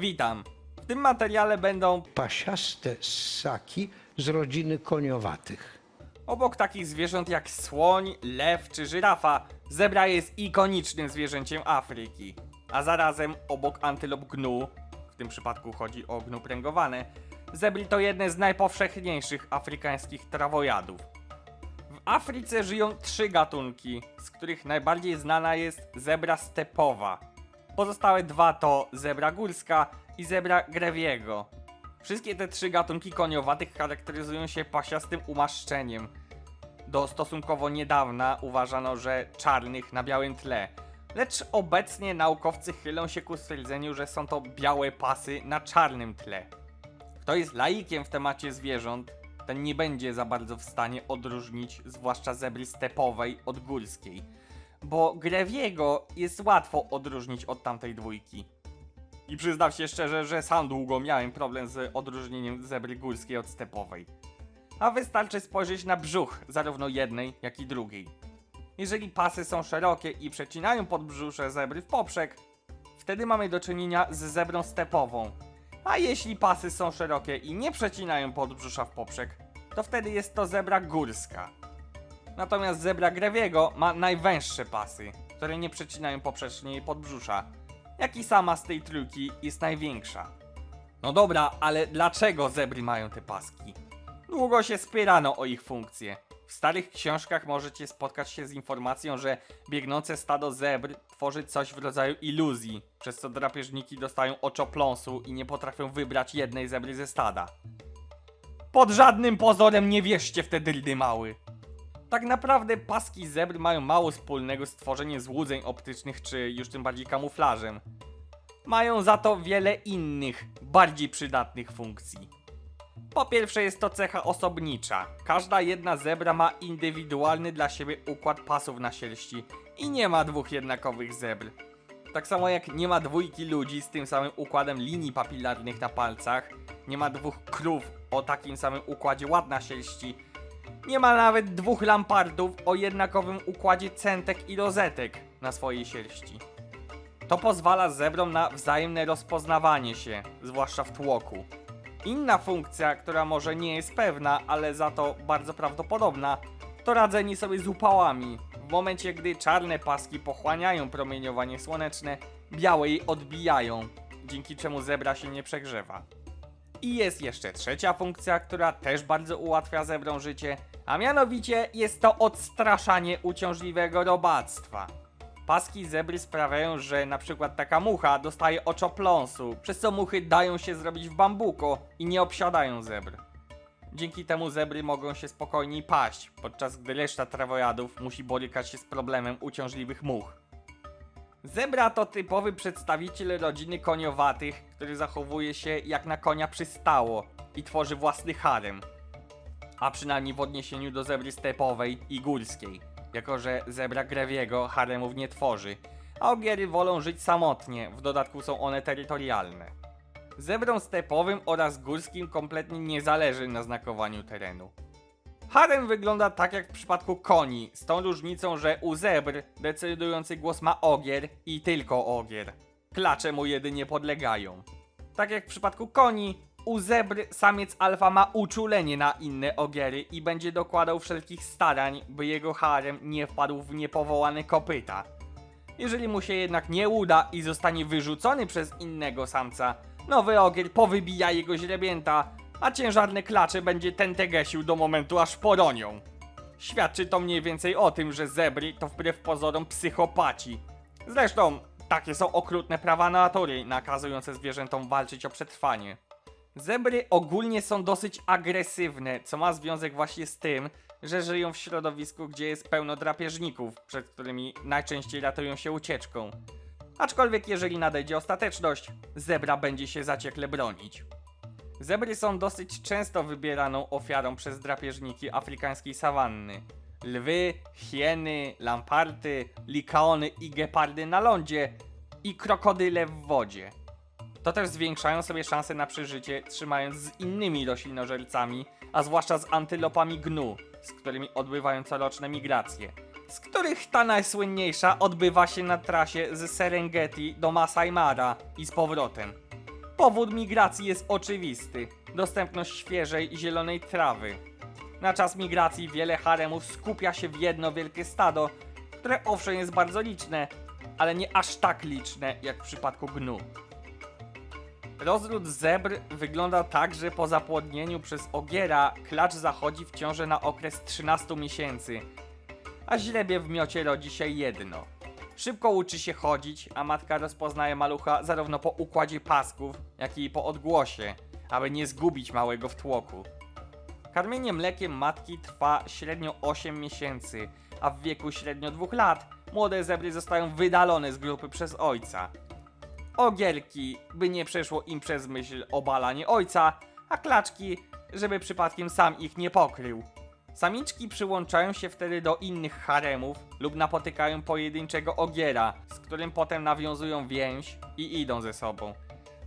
Witam. W tym materiale będą pasiaste ssaki z rodziny koniowatych. obok takich zwierząt jak słoń, lew czy żyrafa, zebra jest ikonicznym zwierzęciem Afryki. A zarazem obok antylop gnu, w tym przypadku chodzi o gnu pręgowane, zebry to jedne z najpowszechniejszych afrykańskich trawojadów. W Afryce żyją trzy gatunki, z których najbardziej znana jest zebra stepowa. Pozostałe dwa to zebra górska i zebra grewiego. Wszystkie te trzy gatunki koniowatych charakteryzują się pasiastym umaszczeniem. Do stosunkowo niedawna uważano, że czarnych na białym tle, lecz obecnie naukowcy chylą się ku stwierdzeniu, że są to białe pasy na czarnym tle. Kto jest laikiem w temacie zwierząt, ten nie będzie za bardzo w stanie odróżnić zwłaszcza zebry stepowej od górskiej, bo Grewiego jest łatwo odróżnić od tamtej dwójki. I przyznam się szczerze, że sam długo miałem problem z odróżnieniem zebry górskiej od stepowej. A wystarczy spojrzeć na brzuch zarówno jednej, jak i drugiej. Jeżeli pasy są szerokie i przecinają podbrzusze zebry w poprzek, wtedy mamy do czynienia z zebrą stepową. A jeśli pasy są szerokie i nie przecinają podbrzusza w poprzek, to wtedy jest to zebra górska. Natomiast zebra grewiego ma najwęższe pasy, które nie przecinają poprzecznie jej podbrzusza, jak i sama z tej trójki jest największa. No dobra, ale dlaczego zebry mają te paski? Długo się spierano o ich funkcję. W starych książkach możecie spotkać się z informacją, że biegnące stado zebr tworzy coś w rodzaju iluzji, przez co drapieżniki dostają oczopląsu i nie potrafią wybrać jednej zebry ze stada. Pod żadnym pozorem nie wierzcie w te dyldy mały. Tak naprawdę paski zebr mają mało wspólnego z tworzeniem złudzeń optycznych czy już tym bardziej kamuflażem. Mają za to wiele innych, bardziej przydatnych funkcji. Po pierwsze jest to cecha osobnicza. Każda jedna zebra ma indywidualny dla siebie układ pasów na sierści i nie ma dwóch jednakowych zebr. Tak samo jak nie ma dwójki ludzi z tym samym układem linii papilarnych na palcach, nie ma dwóch krów o takim samym układzie ład na sierści, nie ma nawet dwóch lampardów o jednakowym układzie centek i rozetek na swojej sierści. To pozwala zebrom na wzajemne rozpoznawanie się, zwłaszcza w tłoku. Inna funkcja, która może nie jest pewna, ale za to bardzo prawdopodobna, to radzenie sobie z upałami. W momencie, gdy czarne paski pochłaniają promieniowanie słoneczne, białe je odbijają, dzięki czemu zebra się nie przegrzewa. I jest jeszcze trzecia funkcja, która też bardzo ułatwia zebrom życie, a mianowicie jest to odstraszanie uciążliwego robactwa. Paski zebry sprawiają, że na przykład taka mucha dostaje oczopląsu, przez co muchy dają się zrobić w bambuko i nie obsiadają zebr. Dzięki temu zebry mogą się spokojniej paść, podczas gdy reszta trawojadów musi borykać się z problemem uciążliwych much. Zebra to typowy przedstawiciel rodziny koniowatych, który zachowuje się jak na konia przystało i tworzy własny harem. A przynajmniej w odniesieniu do zebry stepowej i górskiej, jako że zebra grewiego haremów nie tworzy, a ogiery wolą żyć samotnie, w dodatku są one terytorialne. Zebrom stepowym oraz górskim kompletnie nie zależy na znakowaniu terenu. Harem wygląda tak jak w przypadku koni, z tą różnicą, że u zebr decydujący głos ma ogier i tylko ogier. Klacze mu jedynie podlegają. Tak jak w przypadku koni, u zebr samiec alfa ma uczulenie na inne ogiery i będzie dokładał wszelkich starań, by jego harem nie wpadł w niepowołane kopyta. Jeżeli mu się jednak nie uda i zostanie wyrzucony przez innego samca, nowy ogier powybija jego źrebięta, a ciężarny klacze będzie tentegesił do momentu aż poronią. Świadczy to mniej więcej o tym, że zebry to wbrew pozorom psychopaci. Zresztą, takie są okrutne prawa natury, nakazujące zwierzętom walczyć o przetrwanie. Zebry ogólnie są dosyć agresywne, co ma związek właśnie z tym, że żyją w środowisku, gdzie jest pełno drapieżników, przed którymi najczęściej ratują się ucieczką. Aczkolwiek jeżeli nadejdzie ostateczność, zebra będzie się zaciekle bronić. Zebry są dosyć często wybieraną ofiarą przez drapieżniki afrykańskiej sawanny. Lwy, hieny, lamparty, likaony i gepardy na lądzie i krokodyle w wodzie. To też zwiększają sobie szanse na przeżycie, trzymając z innymi roślinożercami, a zwłaszcza z antylopami gnu, z którymi odbywają coroczne migracje. Z których ta najsłynniejsza odbywa się na trasie z Serengeti do Masai Mara i z powrotem. Powód migracji jest oczywisty. Dostępność świeżej, zielonej trawy. Na czas migracji wiele haremów skupia się w jedno wielkie stado, które owszem jest bardzo liczne, ale nie aż tak liczne jak w przypadku gnu. Rozród zebr wygląda tak, że po zapłodnieniu przez ogiera klacz zachodzi w ciążę na okres 13 miesięcy, a źrebie w miocie rodzi się jedno. Szybko uczy się chodzić, a matka rozpoznaje malucha zarówno po układzie pasków, jak i po odgłosie, aby nie zgubić małego w tłoku. Karmienie mlekiem matki trwa średnio 8 miesięcy, a w wieku średnio 2 lat młode zebry zostają wydalone z grupy przez ojca. Ogierki, by nie przeszło im przez myśl obalanie ojca, a klaczki, żeby przypadkiem sam ich nie pokrył. Samiczki przyłączają się wtedy do innych haremów lub napotykają pojedynczego ogiera, z którym potem nawiązują więź i idą ze sobą.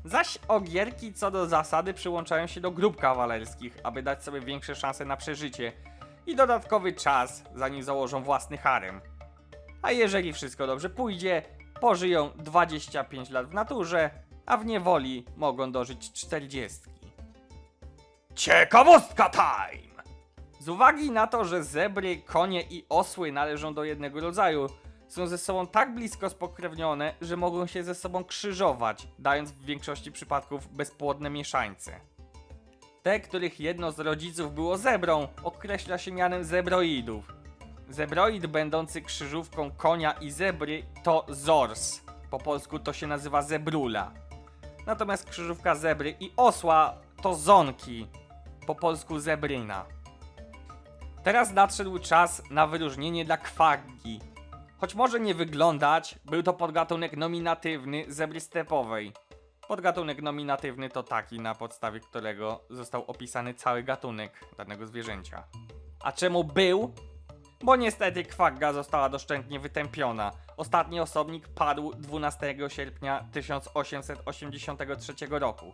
Zaś ogierki co do zasady przyłączają się do grup kawalerskich, aby dać sobie większe szanse na przeżycie i dodatkowy czas, zanim założą własny harem. A jeżeli wszystko dobrze pójdzie, pożyją 25 lat w naturze, a w niewoli mogą dożyć 40. Ciekawostka time! Z uwagi na to, że zebry, konie i osły należą do jednego rodzaju, są ze sobą tak blisko spokrewnione, że mogą się ze sobą krzyżować, dając w większości przypadków bezpłodne mieszańce. Te, których jedno z rodziców było zebrą, określa się mianem zebroidów. Zebroid będący krzyżówką konia i zebry to zors. Po polsku to się nazywa zebrula. Natomiast krzyżówka zebry i osła to zonki. Po polsku zebryna. Teraz nadszedł czas na wyróżnienie dla kwaggi. Choć może nie wyglądać, był to podgatunek nominatywny zebry stepowej. Podgatunek nominatywny to taki, na podstawie którego został opisany cały gatunek danego zwierzęcia. A czemu był? Bo niestety kwagga została doszczętnie wytępiona. Ostatni osobnik padł 12 sierpnia 1883 roku.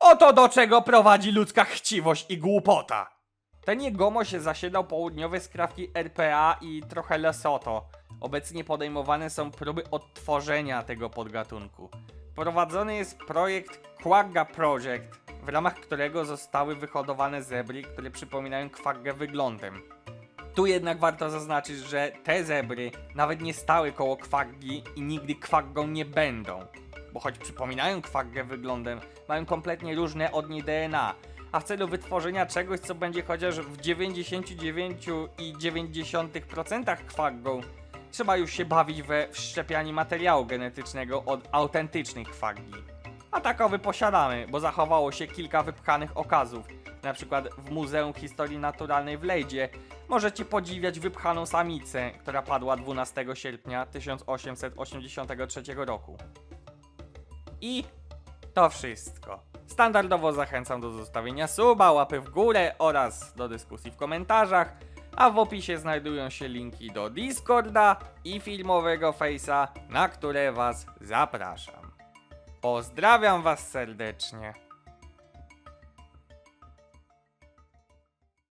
Oto do czego prowadzi ludzka chciwość i głupota! Ten jegomość zasiedlał południowe skrawki RPA i trochę Lesotho. Obecnie podejmowane są próby odtworzenia tego podgatunku. Prowadzony jest projekt Quagga Project, w ramach którego zostały wyhodowane zebry, które przypominają kwaggę wyglądem. Tu jednak warto zaznaczyć, że te zebry nawet nie stały koło kwaggi i nigdy kwaggą nie będą. Bo choć przypominają kwaggę wyglądem, mają kompletnie różne od niej DNA, a w celu wytworzenia czegoś, co będzie chociaż w 99,9% kwaggą, trzeba już się bawić we wszczepianie materiału genetycznego od autentycznej kwaggi. A takowy posiadamy, bo zachowało się kilka wypchanych okazów. Na przykład w Muzeum Historii Naturalnej w Lejdzie możecie podziwiać wypchaną samicę, która padła 12 sierpnia 1883 roku. I to wszystko. Standardowo zachęcam do zostawienia suba, łapy w górę oraz do dyskusji w komentarzach, a w opisie znajdują się linki do Discorda i filmowego Face'a, na które Was zapraszam. Pozdrawiam Was serdecznie.